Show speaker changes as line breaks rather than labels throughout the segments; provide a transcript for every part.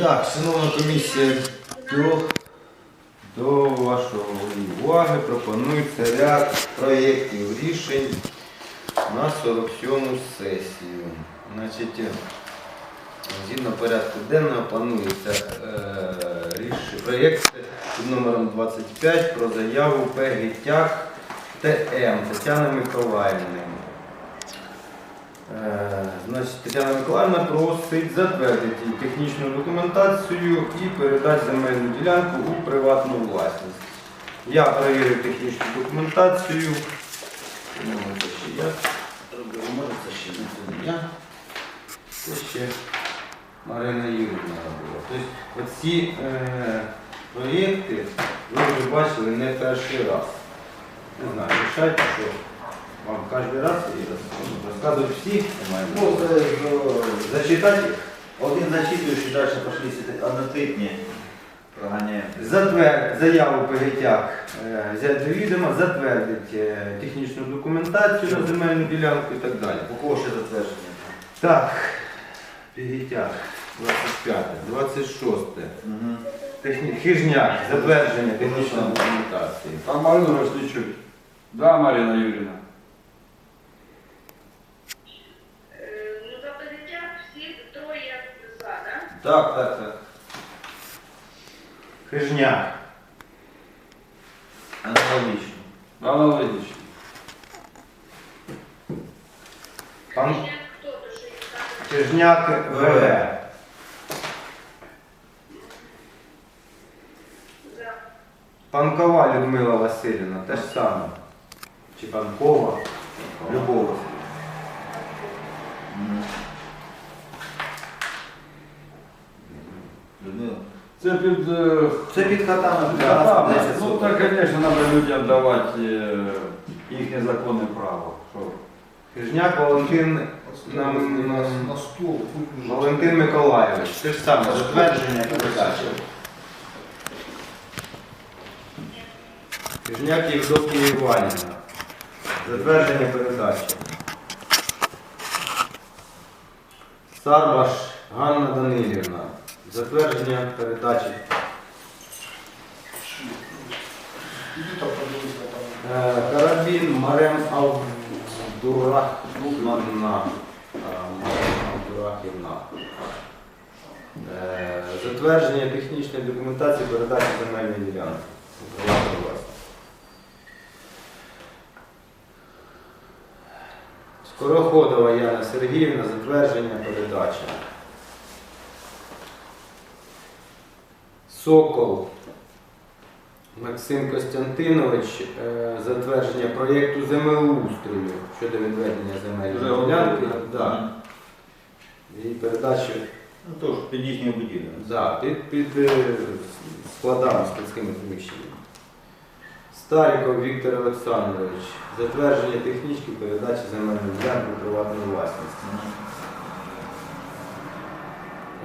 Так, шановна комісія, до, вашої уваги пропонується ряд проєктів рішень на 47-му сесію. Значить, згідно порядку денного планується е, проєкт під номером 25 про заяву ПГТЯК ТМ Тетяни Миколаївни. Е, Значить, Тетяна Миколаївна просить затвердити технічну документацію і передати земельну ділянку у приватну власність. Я перевірив технічну документацію. Ну, це ще я може це ще не я. Це ще Марина Юрівна робила. Тобто оці е, проєкти ви вже бачили не перший раз. Не знаю, рішайте, що вам кожен раз розказують всі.
Ну, це ж,
Зачитати їх.
один зачитуючий, далі сюди однотипні.
Затвер... заяву ПГТЯК е, взяти до відома, затвердити е, технічну документацію на земельну ділянку і так далі.
У кого ще затвердження?
Так, ПГТЯК 25, 26.
Угу.
Техні... Хижняк, затвердження технічної документації.
А Марину Росничук. Да, Марина Юрьевна.
Е, Ну, за позиття всі троє за, да?
Так, так, так.
Хижняк,
Аналогічно.
Аналогично.
пан? Хижняк ВВ, Панкова Людмила Васильівна, те ж саме. Чи Панкова.
Любов. Угу. Людмила.
Це під... е,
Це під хатами,
під хатами. Ну так, звісно, треба людям давати е, їхнє законне право. Що?
Хижняк Валентин нам-
на стол.
Валентин Миколаївич. Те ж саме, затвердження передачі. Хижняк Євдокія Іванівна. Затвердження передачі. Сарбаш Ганна Данилівна. Затвердження передачі. Е, Карабін Марем Авдурахівна. Авдурахівна. Е, Затвердження технічної документації передачі земельної ділянки. Скороходова Яна Сергіївна, затвердження передачі. Сокол Максим Костянтинович, е, затвердження проєкту землеустрою щодо відведення земельної ділянки. Да. Її передачу
Ну тож, під їхньою будівлею.
да, під, під е, складами складськими приміщеннями. Старіков Віктор Олександрович, затвердження технічки передачі земельної ділянки у приватну власність.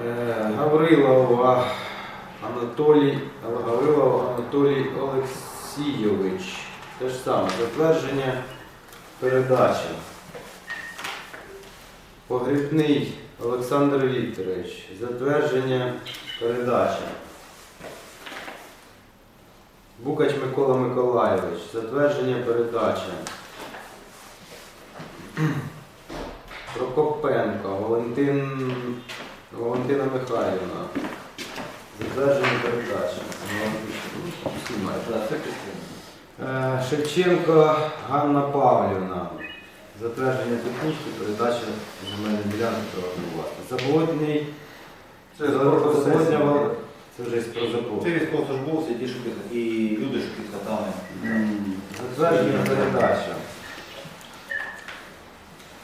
Е, Гаврилова Анатолій Гаврилов Анатолій Олексійович. Те ж саме, затвердження передачі. Погрібний Олександр Вікторович. Затвердження передачі. Букач Микола Миколайович. Затвердження передачі. Прокопенко Валентин Валентина Михайлівна. Затвердження передачі. Е, Шевченко Ганна Павлівна. Затвердження технічки передачі земельної ділянки приватної власності. Заболотний.
Це
Заболотня Це вже з прозапу.
Це військовослужбовці, ті, що під- і люди, що під.
Затвердження передачі.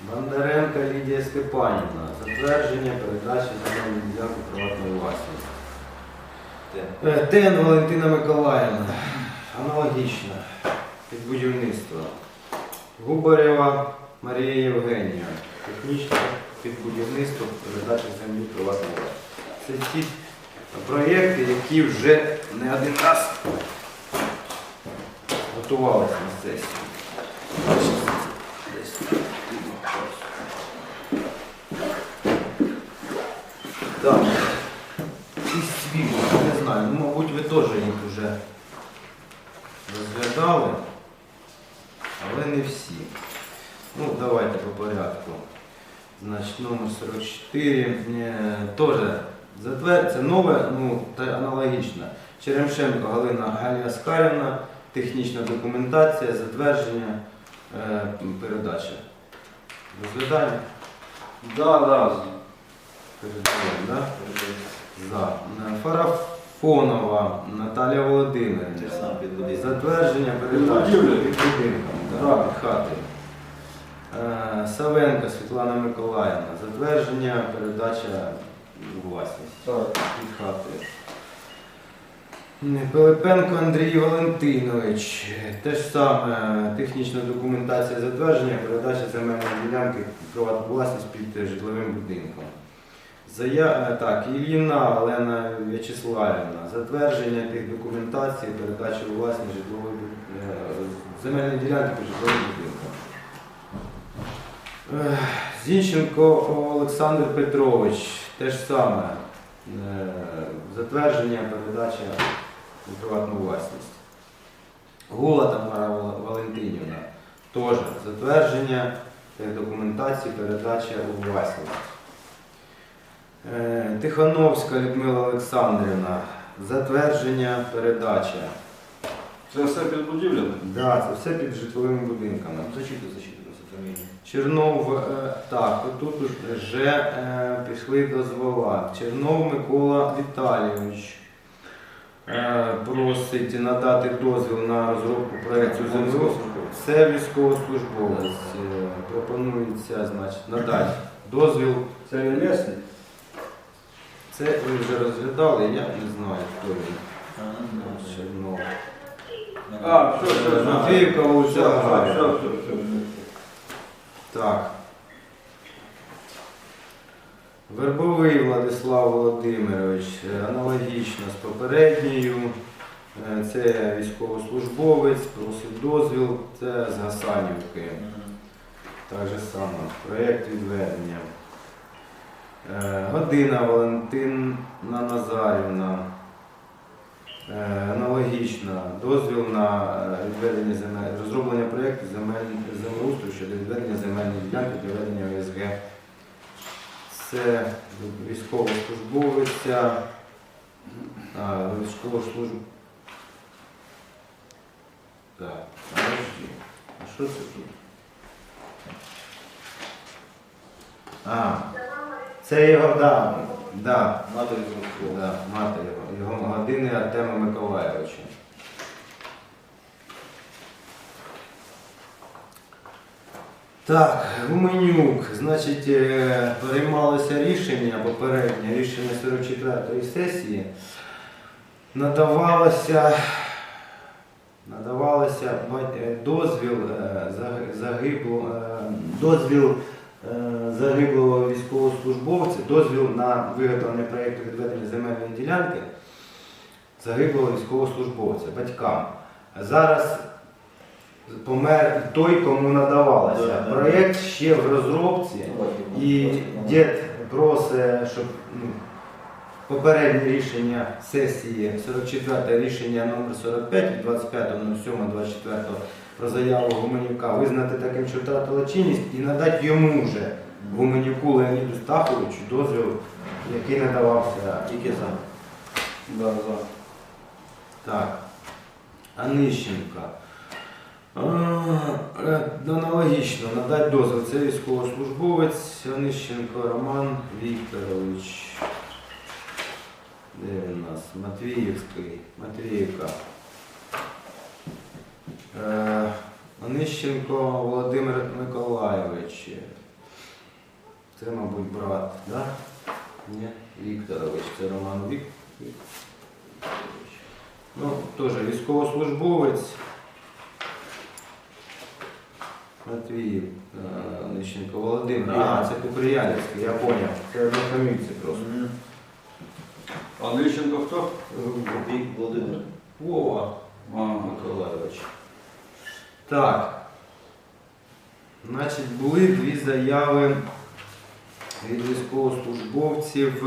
Бондаренко Лідія Степанівна. Затвердження передачі земельної ділянки приватної власності. Е, Тен Валентина Миколаївна. Аналогічно. Під будівництво. Губарєва Марія Євгенія. Технічно під будівництво передачі землі приватної власності. Це ті проєкти, які вже не один раз готувалися на сесію. Десь. Так. якісь свіжі, не знаю. Ви теж їх вже розглядали, але не всі. Ну, давайте по порядку. Значить, номер 44. Е, Теж затвер... це нове, ну, та аналогічно. Черемшенко Галина Галія Скарівна, технічна документація, затвердження е, передачі. Розглядаємо?
Да, да.
Передаємо, да? За. Е, Фарафонова Наталія Володимирівна. Затвердження передачі під будинком, да,
Да.
під хати. Е, Савенко Світлана Миколаївна. Затвердження передача у власність
Так.
під хатою. Пилипенко Андрій Валентинович. Те ж саме технічна документація затвердження, передача земельної ділянки приватну власність під житловим будинком. Зая... е, Так, Ілліна Олена В'ячеславівна. Затвердження тих документацій, передача у власність житлової е, земельної ділянки під житловим будинком. Зінченко Олександр Петрович. Те ж саме. Е, Затвердження, передача у приватну власність. Гула Тамара Валентинівна. Теж затвердження тих документацій, передача у власність. Е, Тихановська Людмила Олександрівна. Затвердження, передача.
Це все під будівлями?
Да, це все під житловими будинками.
Зачитуй, зачитуй просто фамілію.
Чернов, е, так, отут вже е, пішли дозвола. Чернов Микола Віталійович е, просить надати дозвіл на розробку проєкту землі. Це військовослужбовець. Пропонується, значить, надати дозвіл.
Це не місний?
Це ви вже розглядали, я не знаю, хто він.
А, ну,
Чернов.
А, все, все, все.
Матвіївка, вулиця
все, все.
Так. Вербовий Владислав Володимирович, е, аналогічно з попередньою. Е, Це військовослужбовець, просить дозвіл, це з Гасанівки. Так же само, проєкт відведення. Е, Година Валентина Назарівна. Е, Аналогічно, дозвіл на е, відведення земель, розроблення проєкту землеустрою щодо відведення земельної ділянки для ведення ОСГ. Це військовослужбовиця. Військовослужб... Так. А що це тут? А, це його, да, да,
Матері
да, мати його, його години Артема Миколаєвича. Так, Гуменюк, значить, е, приймалося рішення, попереднє рішення 44-ї сесії, надавалося, надавалося е, дозвіл е, загибло, дозвіл загиблого військовослужбовця, дозвіл на виготовлення проєкту відведення земельної ділянки загиблого військовослужбовця, батькам. Зараз помер той, кому надавалося.
Да, да.
Проєкт ще в розробці. І дід просить, щоб ну, попереднє рішення сесії 44 рішення номер 45 від 25.07.24 про заяву Гуменюка визнати таким, що втратила чинність і надати йому вже Гуменюку Леоніду Стаховичу дозвіл, який надавався.
Тільки за.
Да, да.
Так. Анищенка. А, е, Аналогічно, надати дозвіл. Це військовослужбовець Онищенко Роман Вікторович. Де він у нас? Матвіївський. Матвіївка. Е, Онищенко Володимир Миколайович. Це, мабуть, брат, да? Ні, Вікторович. Це Роман Вік... Вікторович. Ну, теж військовослужбовець. Матвіїв, е, Онищенко Володимир. А, це Купріянський, я зрозумів. Це однофамільці просто.
Лищенко хто?
Вік Володимир.
Вова Миколайович. Так. Значить, були дві заяви від військовослужбовців.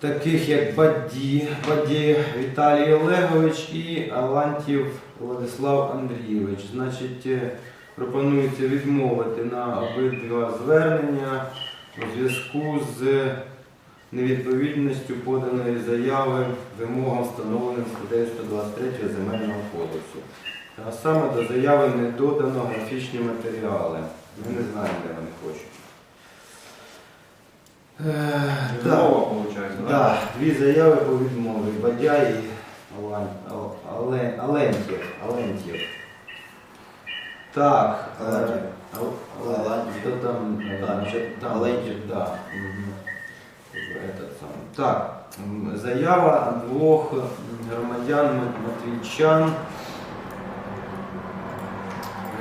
таких як Бадді, Бадді Віталій Олегович і Алантів Владислав Андрійович. Значить, е, пропонується відмовити на обидва звернення у зв'язку з невідповідністю поданої заяви вимогам, встановленим статтею 123 Земельного кодексу. А саме до заяви не додано графічні матеріали. Ми не знаємо, де вони хочуть. Е, так.
Відмова, виходить,
Да,
так?
дві заяви по відмові. Бадя і Алан- Ал- Але- Алентєв. Алентєв. Так. е,
Алентєв.
Ал- Ал-
Алентєв.
Хто там? е,
Так,
значить, там,
Алентєв.
Да. мгм. Этот самий. Так, м, заява двох громадян Мат- Матвійчан.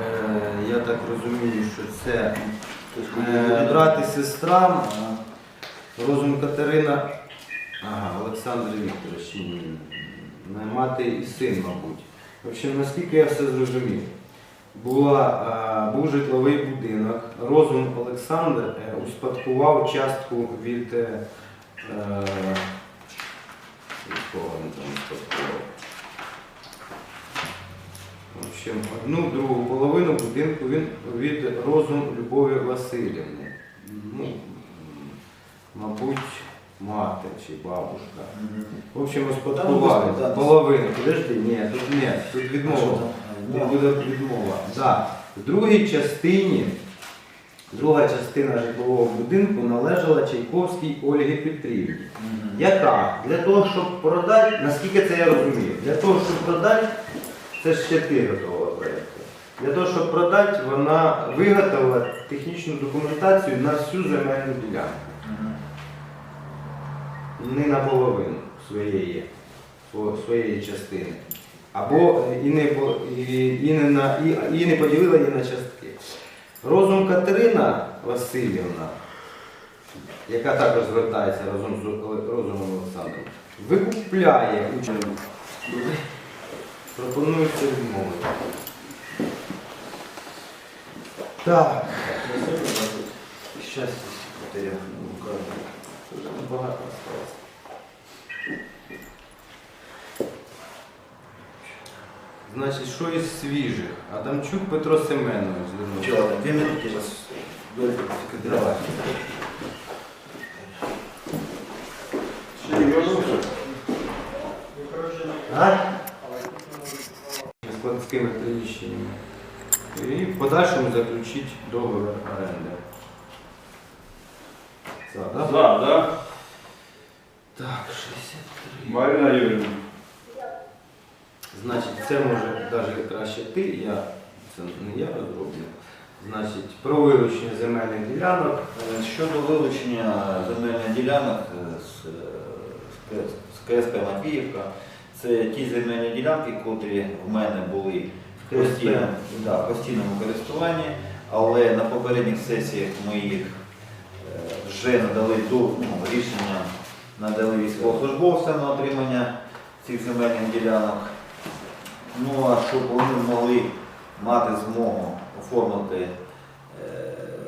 Е, Я так розумію, що це е, брат і сестра. Розум Катерина, ага, Олександр Вікторович, мати і син, мабуть. В общем, наскільки я все зрозумів, була, був житловий будинок, розум Олександр е, успадкував частку від. е, общем, одну другу половину будинку він від розум Любові Васильівни. Ну, мабуть, мати чи бабушка. В общем, успадкували половину. Подожди, ні, тут ні, тут відмова. Тут буде відмова. Да. В другій частині, друга частина житлового будинку належала Чайковській Ольгі Петрівні. Яка? Для того, щоб продати, наскільки це я розумію, для того, щоб продати, це ж ще ти готова. Для того, щоб продати, вона виготовила технічну документацію на всю земельну ділянку. Не наполовину своєї, своєї частини. Або і не, і, і не, на, і, і не поділила її на частки. Розум Катерина Васильівна, яка також звертається разом з розумом Олександром, викупляє участь. Пропонується відмовити. Так,
Сейчас, секретаря.
Дуже небагато осталось. Значить, що із свіжих? Адамчук Петро Семенович звернувся.
Дві две вас сейчас.
Давай.
Ще не вернувся?
А? Складськими приміщеннями. І в подальшому заключити договір оренди. Це, да?
За, да?
Так, 63.
Марина Юрівна.
Значить, це може навіть краще ти, я, це не я розроблю. Значить, про вилучення земельних ділянок.
Е, Щодо вилучення земельних ділянок е, з, е, з КСП Матвіївка, це ті земельні ділянки, котрі в мене були в постійному, да, постійному користуванні, але на попередніх сесіях ми їх е, вже надали до ну, рішення надали військовослужбовцям на отримання цих земельних ділянок. Ну а щоб вони могли мати змогу оформити е,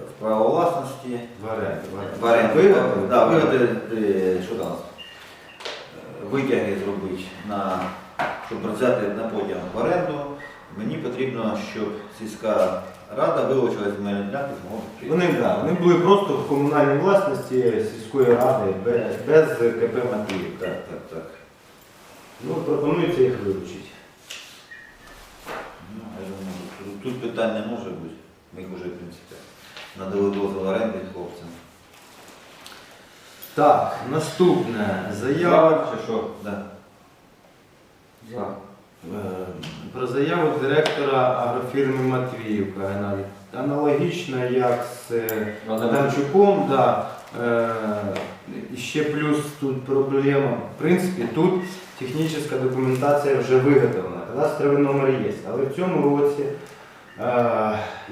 в право власності,
В оренду.
в оренду,
Виготовити?
да, виготовити, що там, е, витяги зробити, на, щоб взяти на потяг в оренду, мені потрібно, щоб сільська рада вилучила земельні ділянки з мого.
Вони, да, вони були просто в комунальній власності сільської ради без, без КП Матвіївка.
Так, так, так.
Ну, пропонується їх вилучити.
Ну, я думаю, тут, тут питань не може бути. Ми їх вже, в принципі, надали дозвіл оренди хлопцям.
Так, наступне. Заява
чи що?
Да.
За.
Е, про заяву директора агрофірми Матвіївка. Геннадій. Аналогічно, як з е, Адамчуком, да. Е, ще плюс тут проблема. В принципі, тут технічна документація вже виготовлена, кадастровий номер є. Але в цьому році, е,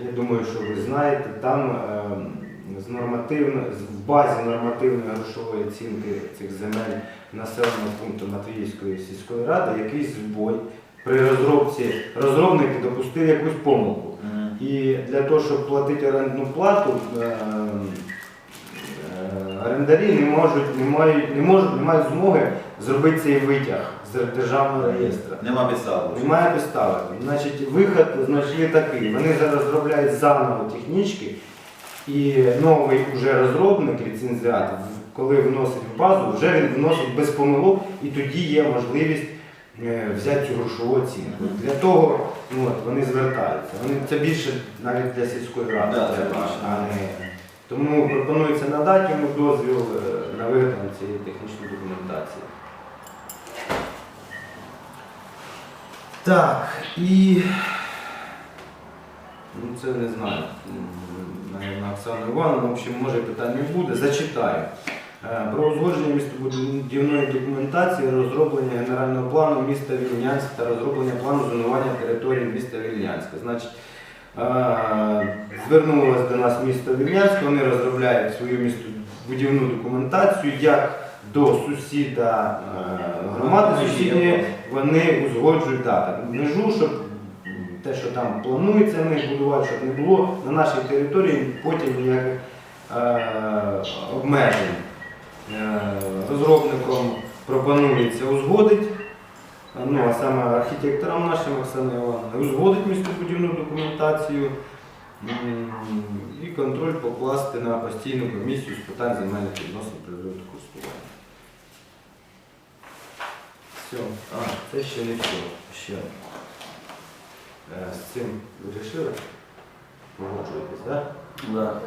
я думаю, що ви знаєте, там е, з нормативно, в базі нормативної грошової оцінки цих земель населеного пункту Матвіївської сільської ради якийсь збой. При розробці розробники допустили якусь помилку. І для того, щоб платити орендну плату, е, е, орендарі не можуть, не мають, не можуть, не мають змоги зробити цей витяг з державного реєстру.
Нема підстави.
Немає підстави. Значить, вихід знайшли такий. Вони зараз розробляють заново технічки, і новий уже розробник, ліцензіат, коли вносить в базу, вже він вносить без помилок, і тоді є можливість е, взяти цю грошову оцінку. Для того ну, от, вони звертаються. Вони, це більше навіть для сільської ради,
Да, це більше.
а не. Тому пропонується надати йому дозвіл е, на виготовлення цієї технічної документації. Так, і ну це не знаю. Наверное, Оксана Івановна, в общем, може питань не буде. Зачитаю. Е, Про узгодження містобудівної документації, розроблення генерального плану міста Вільнянська та розроблення плану зонування території міста Вільнянська. Значить, е, звернулося до нас місто Вільнянське, вони розробляють свою містобудівну документацію як до сусіда е, громади сусідньої, вони узгоджують дати межу, щоб те, що там планується в будувати, щоб не було на нашій території потім ніяких е, обмежень. Е, розробником пропонується узгодити, ну а саме архітекторам нашим Оксаною Івановною, узгодить містобудівну документацію і контроль покласти на постійну комісію з питань земельних відносин природного користування. Все. А, це ще не все. Ще. Е, З цим ви рішили? Погоджуєтесь, так?
Да.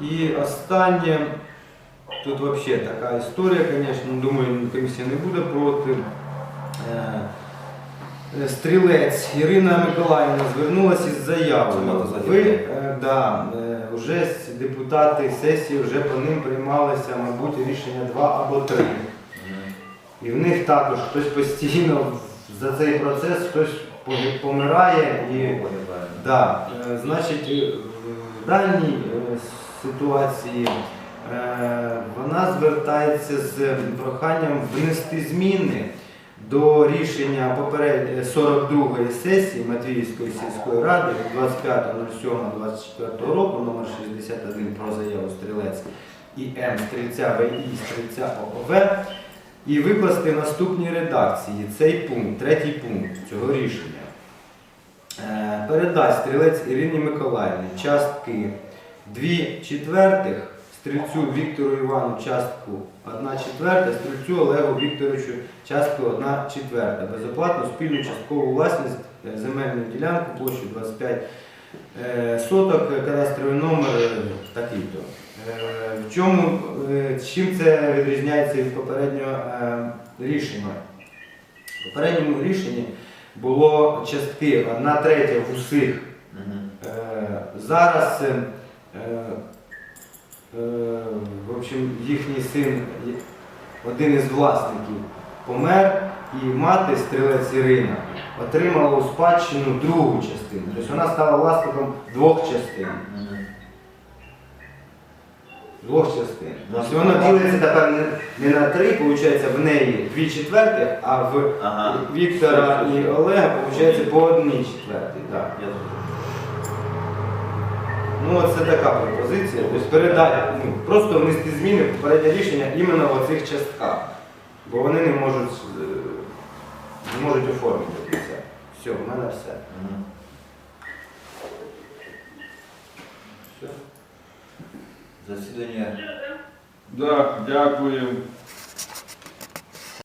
І останнє, тут взагалі така історія, звісно, думаю, комісія не буде проти. Е, е, Стрілець Ірина Миколаївна звернулася із заявою. Ви, е, да, е, вже депутати сесії вже по ним приймалися, мабуть, рішення два або три. І в них також хтось постійно за цей процес хтось помирає і Да, е, значить, е, в даній е, ситуації е, вона звертається з проханням внести зміни до рішення поперед- 42-ї сесії Матвіївської сільської ради 25.07.24 року, номер 61 про заяву Стрілець і М Стрільця ВІ Стрільця ООВ і викласти в наступній редакції цей пункт, третій пункт цього рішення. Е, передасть стрілець Ірині Миколаївні частки 2 четвертих, стрільцю Віктору Івану частку 1 четверта, стрільцю Олегу Вікторовичу частку 1 четверта. Безоплатно спільну часткову власність е, земельну ділянку площу 25 е, соток, е, кадастровий номер такий-то. В чому, чим це відрізняється від попереднього рішення? В попередньому рішенні було частки одна третя в усіх. Зараз в общем, їхній син, один із власників, помер, і мати стрілець Ірина отримала у спадщину другу частину. Тобто вона стала власником двох частин. Двох частин. Тобто воно ділиться тепер не, не на три, виходить, в неї дві четвертих, а в
Ага.
Віктора і Олега виходить по одній четвертій. Ну, от це така пропозиція. Тобто передати, ну, просто внести зміни в попереднє рішення іменно в оцих частках. Бо вони не можуть, е, не можуть оформити це. Все, в мене все.
Мгм.
все.
Засідання?
Да, дякую.